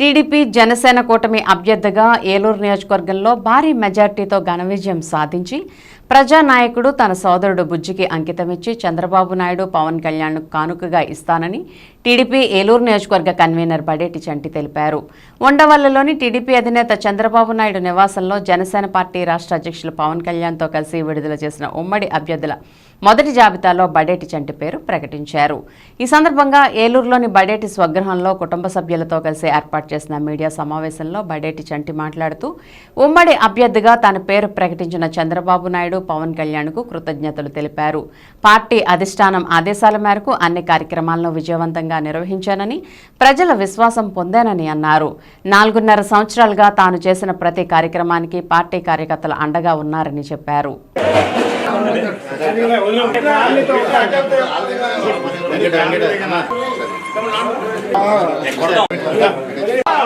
TDP Janasena కూటమి అభ్యర్థిగా ఏలూరు నియోజకవర్గంలో భారీ మెజార్టీతో ఘన విజయం సాధించి ప్రజానాయకుడు తన సోదరుడు బుజ్జికి అంకితమిచ్చి చంద్రబాబు నాయుడు పవన్ కళ్యాణ్ కానుకగా ఇస్తానని టీడీపీ ఏలూరు నియోజకవర్గ కన్వీనర్ బడేటి చంటి తెలిపారు. ఉండవల్లిలోని టీడీపీ అధినేత చంద్రబాబు నాయుడు నివాసంలో జనసేన పార్టీ రాష్ట్ర అధ్యక్షులు పవన్ కళ్యాణ్తో కలిసి విడుదల చేసిన ఉమ్మడి అభ్యర్థుల మొదటి జాబితాలో బడేటి చంటి పేరు ప్రకటించారు. ఈ సందర్భంగా ఏలూరులోని బడేటి స్వగృహంలో కుటుంబ సభ్యులతో కలిసి ఏర్పాటు చేసిన మీడియా సమావేశంలో బడేటి చంటి మాట్లాడుతూ ఉమ్మడి అభ్యర్థిగా తన పేరు ప్రకటించిన చంద్రబాబు నాయుడు పవన్ కళ్యాణ్కు కృతజ్ఞతలు తెలిపారు. పార్టీ అధిష్టానం ఆదేశాల మేరకు అన్ని కార్యక్రమాలను విజయవంతంగా నిర్వహించానని ప్రజల విశ్వాసం పొందానని అన్నారు. నాలుగున్నర సంవత్సరాలుగా తాను చేసిన ప్రతి కార్యక్రమానికి పార్టీ కార్యకర్తలు అండగా ఉన్నారని చెప్పారు.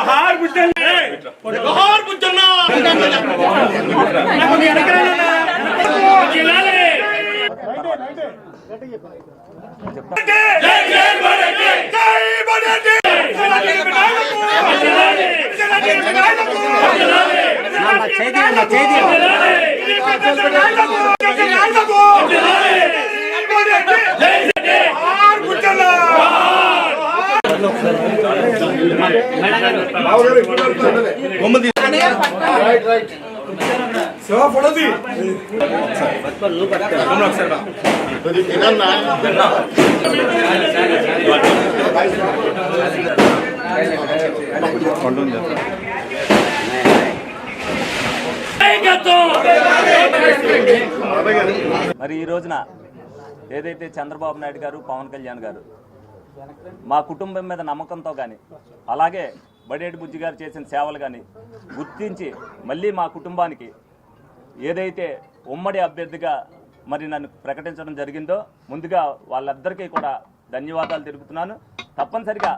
हार మేడం గారు పడది. మరి ఈ రోజున ఏదైతే చంద్రబాబు నాయుడు గారు పవన్ కళ్యాణ్ గారు మా కుటుంబం మీద నమ్మకంతో కానీ అలాగే బడేటి బుజ్జి గారు చేసిన సేవలు కానీ గుర్తించి మళ్ళీ మా కుటుంబానికి ఏదైతే ఉమ్మడి అభ్యర్థిగా మరి నన్ను ప్రకటించడం జరిగిందో ముందుగా వాళ్ళందరికీ కూడా ధన్యవాదాలు తెలుపుతున్నాను. తప్పనిసరిగా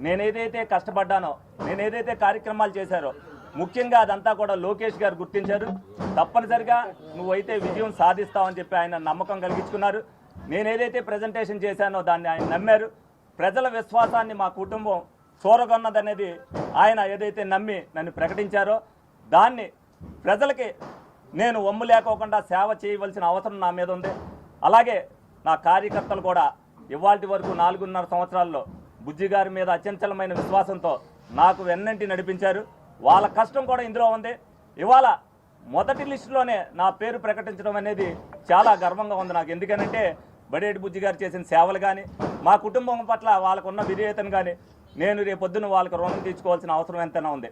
నేనేదైతే కష్టపడ్డానో నేనేదైతే కార్యక్రమాలు చేశారో ముఖ్యంగా అదంతా కూడా లోకేష్ గారు గుర్తించారు. తప్పనిసరిగా నువ్వైతే విజయం సాధిస్తావని చెప్పి ఆయన నమ్మకం కలిగించుకున్నారు. నేనేదైతే ప్రజెంటేషన్ చేశానో దాన్ని ఆయన నమ్మారు. ప్రజల విశ్వాసాన్ని మా కుటుంబం చూరగొన్నదనేది ఆయన ఏదైతే నమ్మి నన్ను ప్రకటించారో దాన్ని ప్రజలకి నేను ఒమ్ము లేకోకుండా సేవ చేయవలసిన అవసరం నా మీద ఉంది. అలాగే నా కార్యకర్తలు కూడా ఇవాటి వరకు నాలుగున్నర సంవత్సరాల్లో బుజ్జి గారి మీద అచంచలమైన విశ్వాసంతో నాకు వెన్నంటి నడిపించారు. వాళ్ళ కష్టం కూడా ఇందులో ఉంది. ఇవాళ మొదటి లిస్టులోనే నా పేరు ప్రకటించడం అనేది చాలా గర్వంగా ఉంది నాకు. ఎందుకనంటే బడేటి బుజ్జి గారు చేసిన సేవలు కానీ మా కుటుంబం పట్ల వాళ్ళకున్న విధేయతను కానీ నేను రేపొద్దున వాళ్ళకి రుణం తీర్చుకోవాల్సిన అవసరం ఎంతైనా ఉంది.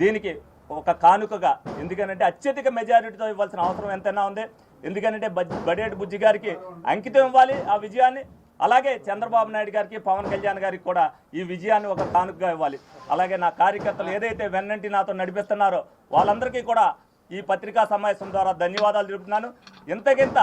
దీనికి ఒక కానుకగా. ఎందుకనంటే అత్యధిక మెజారిటీతో ఇవ్వాల్సిన అవసరం ఎంతైనా ఉంది. ఎందుకనంటే బడేటి బుజ్జి గారికి అంకితం ఇవ్వాలి ఆ విజయాన్ని. అలాగే చంద్రబాబు నాయుడు గారికి పవన్ కళ్యాణ్ గారికి కూడా ఈ విజయాన్ని ఒక కానుకగా ఇవ్వాలి. అలాగే నా కార్యకర్తలు ఏదైతే వెన్నంటి నాతో నడిపిస్తున్నారో వాళ్ళందరికీ కూడా ఈ పత్రికా సమావేశం ద్వారా ధన్యవాదాలు తెలుపుతున్నాను. ఇంతకింత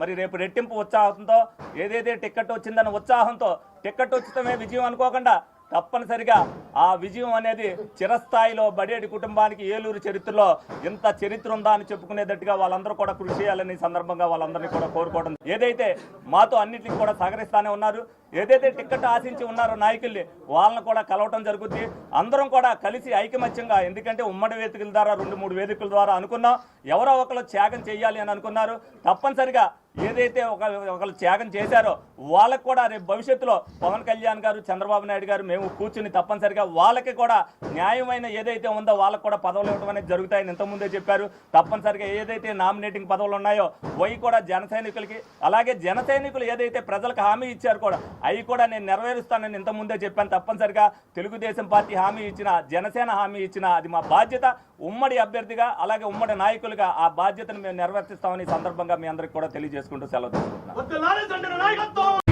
మరి రేపు రెట్టింపు ఉత్సాహంతో ఏదైతే టికెట్ వచ్చిందన్న ఉత్సాహంతో టికెట్ ఉచితమే విజయం అనుకోకుండా తప్పనిసరిగా ఆ విజయం అనేది చిరస్థాయిలో బడేటి కుటుంబానికి ఏలూరు చరిత్రలో ఇంత చరిత్ర ఉందా అని చెప్పుకునేటట్టుగా వాళ్ళందరూ కూడా కృషి చేయాలని సందర్భంగా వాళ్ళందరినీ కూడా కోరుకోవడం. ఏదైతే మాతో అన్నింటికి కూడా సహకరిస్తానే ఉన్నారు ఏదైతే టిక్కెట్ ఆశించి ఉన్నారో నాయకుల్ని వాళ్ళని కూడా కలవటం జరుగుతుంది అందరం కూడా కలిసి ఐకమత్యంగా ఎందుకంటే ఉమ్మడి వేదికల ద్వారా రెండు మూడు వేదికల ద్వారా అనుకున్నాం. ఎవరో ఒకరు త్యాగం చేయాలి అని అనుకున్నారు. తప్పనిసరిగా ఏదైతే ఒక ఒకరు త్యాగం చేశారో వాళ్ళకు కూడా రేపు భవిష్యత్తులో పవన్ కళ్యాణ్ గారు చంద్రబాబు నాయుడు గారు మేము కూర్చుని తప్పనిసరిగా వాళ్ళకి కూడా న్యాయమైన ఏదైతే ఉందో వాళ్ళకు కూడా పదవులు ఇవ్వడం అనేది జరుగుతాయని ఇంతకుముందే చెప్పారు. తప్పనిసరిగా ఏదైతే నామినేటింగ్ పదవులు ఉన్నాయో అవి కూడా జన సైనికులకి అలాగే జన సైనికులు ఏదైతే ప్రజలకు హామీ ఇచ్చారు కూడా అవి కూడా నేను నెరవేరుస్తానని ఇంతకుముందే చెప్పాను. తప్పనిసరిగా తెలుగుదేశం పార్టీ హామీ ఇచ్చిన జనసేన హామీ ఇచ్చిన అది మా బాధ్యత. ఉమ్మడి అభ్యర్థిగా అలాగే ఉమ్మడి నాయకులుగా ఆ బాధ్యతను మేము నెరవేర్తిస్తామని సందర్భంగా మీ అందరికి కూడా తెలియజేస్తాం చేసుకుంటూ సెలవు తీసుకుంటున్నాను